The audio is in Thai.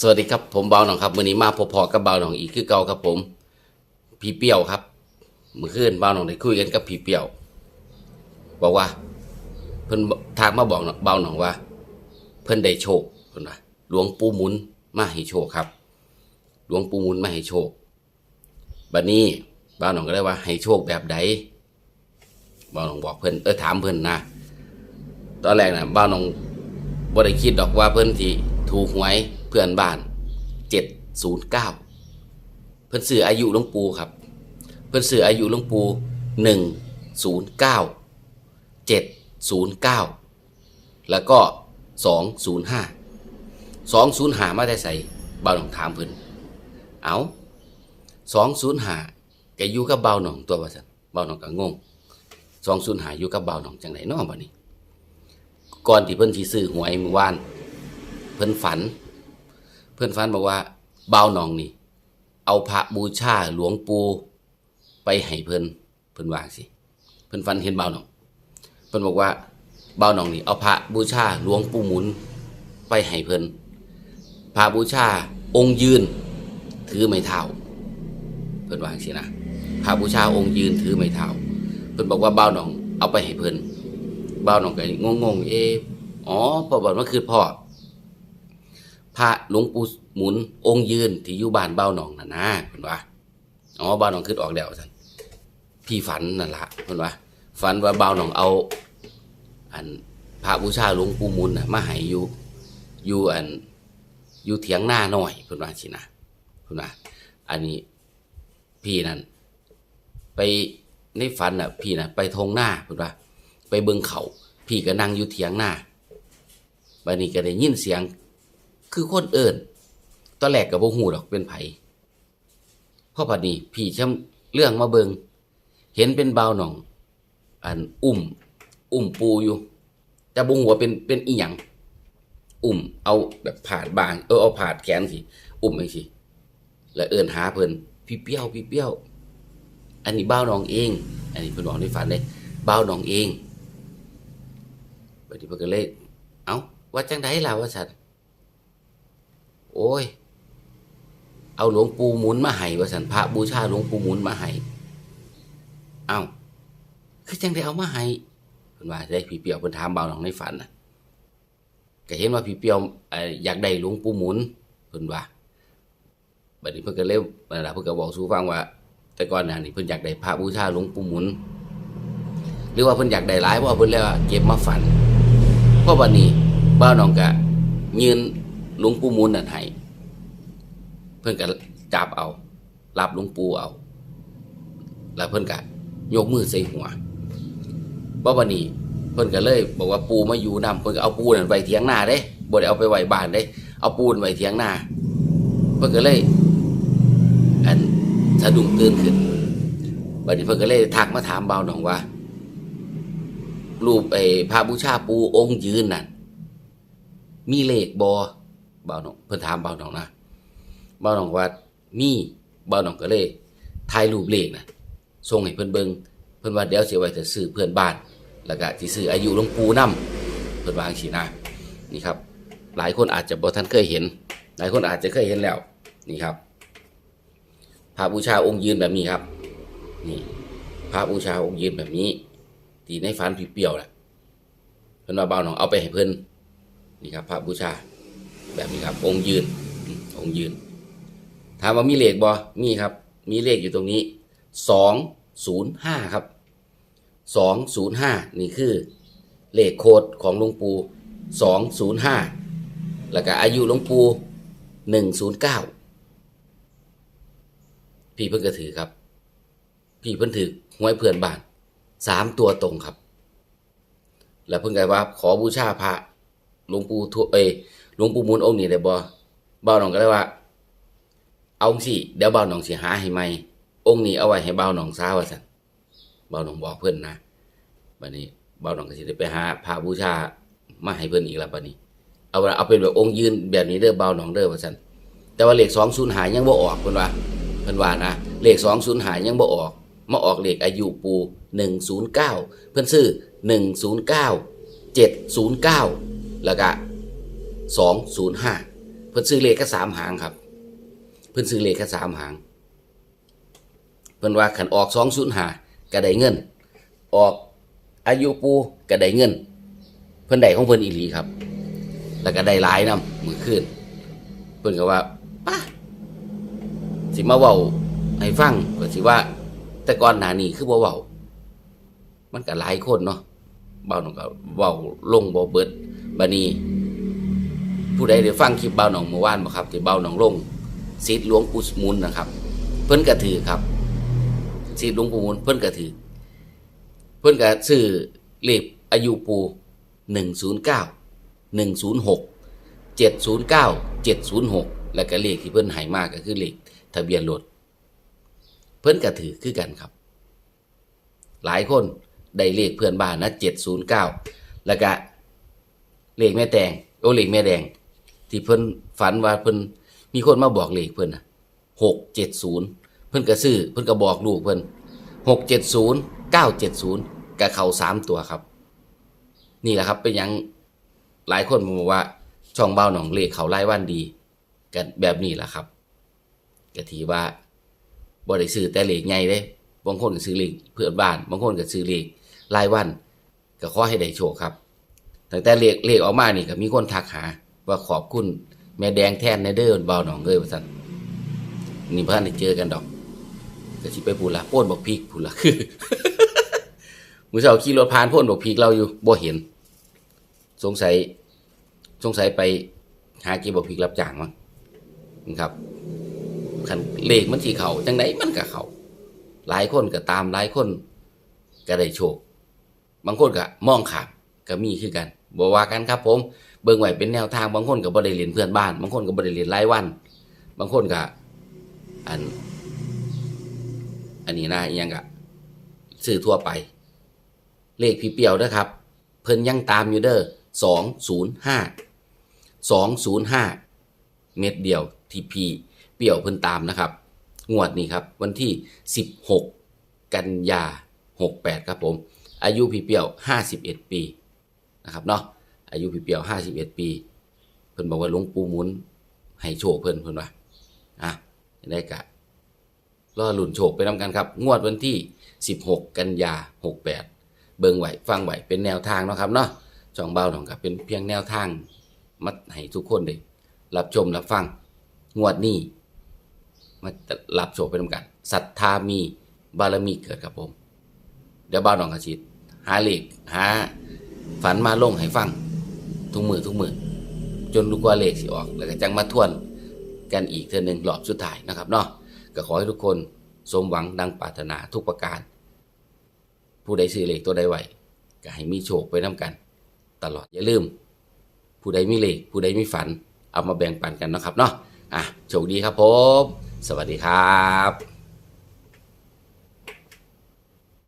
สวัสดีครับผมเบาหนองครับวันนี้มาพบพอกับเบาหนองอีกคือเก่าครับผมพี่เปี้ยวครับเมื่อคืนเบาหนองได้คุยกันกับพี่เปี้ยว บอกว่า เพิ่นทักมาบอกเบาหนองว่า เพิ่นได้โชคเพิ่นว่าหลวงปู่มุนมาให้โชคครับ หลวงปู่มุนมาให้โชคบัดนี้เบาหนองก็เลยว่า ให้โชคแบบใดเบาหนองบอกเพิ่นเออถามเพิ่นนะตอนแรกนะเบาหนองบ่ได้คิดดอกว่าเพิ่นที่ถูกหวย พื่อนบ้าน 709 เพิ่นซื้ออายุหลวงปู่ครับ เพิ่นซื้ออายุหลวงปู่109 709 แล้วก็ 205 205 มาได้ใส่บ่าวหนองถามเพิ่นเอา205ก็อยู่กับบ่าวหนองตัวว่าซั่นบ่าวหนองก็งง205อยู่กับบ่าวหนองจังไดเนาะบัดนี้ ก่อนที่เพิ่นสิซื้อหวยเมื่อวาน เพิ่นฝัน เพิ่อนฝันบอกว่าเบาหนองนี่ เอาพระบูชาหลวงปู่ไปให้เพิ่นเพิ่นว่าสิเพิ่นฝันเห็นเบาหนอง เพิ่นบอกว่าเบาหนองนี่เอาพระบูชาหลวงปู่หมุนไปให้เพิ่นพระบูชาองค์ยืน ถือไม้เท้าเพิ่นว่าสินะพระบูชาองค์ยืนถือไม้เท้าเพิ่นบอกว่าเบาหนอง เอาไปให้เพิ่นเบาวน้องก็งงๆเอออ๋อพอบอกว่าคือพ่อ พระหลวงปู่หมุน องค์ยืนที่อยู่บ้านเบ้าหนองน่ะนะเพิ่นว่าอ๋อบ้าวหนองคือออกแล้วซั่นพี่ฝันนั่นละเพิ่นว่า ฝันว่าเบ้าหนองเอา อันพระบูชาหลวงปู่หมุนน่ะมาให้อยู่อยู่อันอยู่เถียงหน้าหน่อยเพิ่นว่าสินะเพิ่นว่า อันนี้พี่นั่นไปในฝันน่ะ พี่น่ะ ไปทงหน้าเพิ่นว่า ไปเบิ่งเขาพี่ก็นั่งอยู่เถียงหน้าบัดนี้ก็ได้ยินเสียง คือคนเอิ้นตอนแรกก็บ่ฮู้ดอกเป็นไผพ่อบัดนี้พี่ชำเรื่องมาเบิงเห็นเป็นบ่าวหนอง อันอุ้มอุ้มปูอยู่ แต่บ่ฮู้ว่าเป็นเป็นอีหยังอุ้มเอาแบบผาดบางเออเอาผาดแขนสิอุ้มจังซี่แล้วเอิ้นหาเพิ่นพี่เปี้ยวพี่เปี้ยว อันนี้บ่าวหนองเอง อันนี้เพิ่นบอกในฝันเลยบ่าวหนองเองบัดนี้เพิ่นก็เลยเอ้าว่าจังไดล่ะว่าซั่น โอ้ย เอาหลวงปู่หมุนมาให้ว่าซั่นพระบูชาหลวงปู่หมุนมาให้เอ้าคือจังได้เอามาให้เพิ่นว่าได้พี่เปียวเพิ่นถามเบาหนองในฝันน่ะก็เห็นว่าพี่เปียวอยากได้หลวงปู่หมุนเพิ่นว่าบัดนี้เพิ่นก็เลยนั่นล่ะเพิ่นก็บอกสู่ฟังว่า แต่ก่อนน้านี้เพิ่นอยากได้พระบูชาหลวงปู่หมุน หรือว่าเพิ่นอยากได้หลายเพราะเพิ่นเลยว่าเก็บมาฝันเพราะวันนี้บ้าวน้องก็ยืน หลวงปู่มูลนั่นให้เพิ่อนก็จับเอารับหลวงปู่เอา แล้วเพิ่อนก็ยกมือใส่หัวเพราะวันนี้เพิ่อนก็เลย บอกว่าปูมาอยู่นำเพิ่อนก็เอาปูนั่นไว้เถียงหน้าเด้บ่ได้เอาไปไว้บ้านเด้ เอาปูนไว้เถียงหน้าเพิ่อนก็เลย อันสะดุ้งตื่นขึ้นบัดนี้เพิ่อนก็เลยทักมาถามเบาวน้องว่า รูปไอ้พระบูชาปูองค์ยืนนั่นมีเลขบอ บ่าวน้องเพิ่นถามบ่าวน้องนะบ่าวน้องว่ามีบ่าวน้องก็เลยถ่ายรูปเลขนะส่งให้เพิ่นเบิ่งเพิ่นว่าเดี๋ยวสิเอาไว้จะซื้อเพื่อนบ้าน แล้วก็สิซื้ออายุหลวงปู่นํเพิ่นว่าจังซี่นะนี่ครับ หลายคนอาจจะบ่ทันเคยเห็น หลายคนอาจจะเคยเห็นแล้วนี่ครับพระบูชาองค์ยืนแบบนี้ครับ นี่พระบูชาองค์ยืนแบบนี้ที่ในฝันผีเปี้ยวแหละเพิ่นว่าเบาหนองเอาไปให้เพิ่นนี่ครับ พระบูชา แบบนี้ครับ องค์ยืน องค์ยืน ถามว่ามีเลขบ่มีครับ มีเลขอยู่ตรงนี้สองศูนย์ห้าครับสองศูนย์ห้านี่คือเลขโคดของหลวงปู่สองศูนย์ห้าแล้วก็อายุหลวงปู่หนึ่งศูนย์เก้าพี่เพิ่นก็ถือครับ พี่เพิ่นถือหวยเพื่อนบ้านสามตัวตรงครับ แล้วเพิ่งไงว่าขอบูชาพระ หลวงปู่ทวเอยหลวงปู่มูลองค์นี้ได้บ่บ่าวหนองก็เลยว่า เอาสิเดี๋ยวบ่าวหนองสิหาให้ใหม่องค์นี้เอาไว้ให้บ่าวหนองซาว่าซั่นบ่าวหนองบอกเพิ่นนะบัดนี้บ่าวหนองก็สิได้ไปหาพระบูชามาให้เพิ่นอีกแล้วบัดนี้ เอาว่าเอาเป็นแบบองค์ยืนแบบนี้เด้อบ่าวหนองเด้อว่าซั่นแต่ว่าเลข20หายังบ่ออกเพิ่นว่าเพิ่นว่านะเลข20หายังบ่ออกมาออกเลขอายุปู109 เพื่อนซื้อ109 709 แล้วก็205พิ่นซื้อเลขแค่สามหางครับ เพิ่นซื้อเลขแค่สามหาง เพิ่นว่าขันออกสองศูนย์ห้าก็ได้เงิน ออกอายุปูก็ได้เงิน เพิ่นได้ของเพิ่นอีหลีครับ แล้วก็ได้หลายนำมือขึ้น เพิ่นก็ว่าป้าสิมาเว้าให้ฟังก็สิว่า แต่ก่อนหน้านี้คือบ่เว้ามันก็หลายคนเนาะเบาหนก็เว้าลงบ่เบิด บัดนี้ ผู้ใดได้ฟังคลิปเบาหนองเมื่อวานบ่ครับที่เบาหนองลงศิษย์หลวงปู่มุนนะครับ เพิ่นก็ถือครับศิษย์หลวงปู่มุนเพิ่นก็ถือ เพิ่นก็ซื้อเลขอายุปู่109 106 709 706แล้วก็เลขที่เพิ่นให้มากก็คือเลขทะเบียนรถเพิ่นก็ถือคือกันครับ หลายคนได้เลขเพื่อนบ้านนะ709แล้วก็ เหลขแม่แตงโอ้เลขแม่แดง ที่เพิ่นฝันว่าเพิ่นมีคนมาบอกเหลขเพิ่นน่ะ670เพิ่นก็ซื้อเพิ่นก็บอกลูกเพิ่น670 970ก็เข้าสามตัวครับ นี่แหละครับเป็นยังหลายคนบอกว่าช่องเบ้าหนองเลขเขาไล่วันดีกันแบบนี้แหละครับก็ถือว่าบ่ได้ซื้อแต่เลขใหญ่เด้บางคนก็ซื้อเลขเพื่อนบ้าน บางคนก็ซื้อเลขรายวัน ก็ขอให้ได้โชคครับ ตั้งแต่เลขเลขออกมานี่ก็มีคนทักหา ว่าขอบคุณแม่แดงแทนในเด้อเบาหนองเลยว่าซั่นนี่เพิ่นได้เจอกันดอกก็สิไปพูดละโป้นบอกพริกพูดละคือมือเช้าขี่รถผ่านพ่นบอกพริกเราอยู่บ่เห็น สงสัย สงสัยไปหาก็บอกพริกรับจ้างมั้งนะครับคันเลขมันที่เขาจังไดมันก็เขาหลายคนก็ตามหลายคนก็ได้โชค บางคนก็มองขาดก็มีคือกัน บ่ว่ากันครับผมเบิ่งไว้เป็นแนวทางบางคนก็บ่ได้เรียนเพื่อนบ้าน บางคนก็บ่ได้เรียนรายวัน บางคนก็อัน อันนี้นะยังก็ซื้อทั่วไป เลขพี่เปียวนะครับ เพิ่นยังตามอยู่เด้อสองศูนย์ห้าสองศูนย์ห้าเม็ดเดียวทีพีเปียวเพิ่นตามนะครับ งวดนี้ครับ วันที่สิบหกกันยาหกแปดครับผม อายุพี่เปียวห้าสิบเอ็ดปี นะครับเนาะอายุพี่เปียวห้าสิบเอ็ดปี เพิ่นบอกว่าหลวงปู่มุนให้โชคเพิ่นเพิ่นว่าอะได้กะรอลุ่นโชคไปนำกันครับ งวดวันที่ 16 กันยา 68 เบิ่งไหวฟังไหวเป็นแนวทางเนาะครับเนาะช่องเบาหนองกับเป็นเพียงแนวทางมาให้ทุกคนได้รับชมรับฟัง งวดนี้มารับโชคไปนำกันศรัทธามีบารมีเกิดครับผม เดี๋ยวเบาหนองกระชิดหาเลขหา ฝันมาลงให้ฟัง ทุกมือทุกมือจนรู้ว่าเลขสิออก แล้วก็จังมาทวนกันอีกเทื่อหนึงรอบสุดท้ายนะครับเนาะก็ขอให้ทุกคนสมหวังดังปรารถนาทุกประการ ผู้ใดซื้อเลขตัวใดไหวก็ให้มีโชคไปน้ากัน ตลอดอย่าลืม ผู้ใดมีเลขผู้ใดมีฝัน เอามาแบ่งปันกันนะครับเนาะอะโชคดีครับผม สวัสดีครับ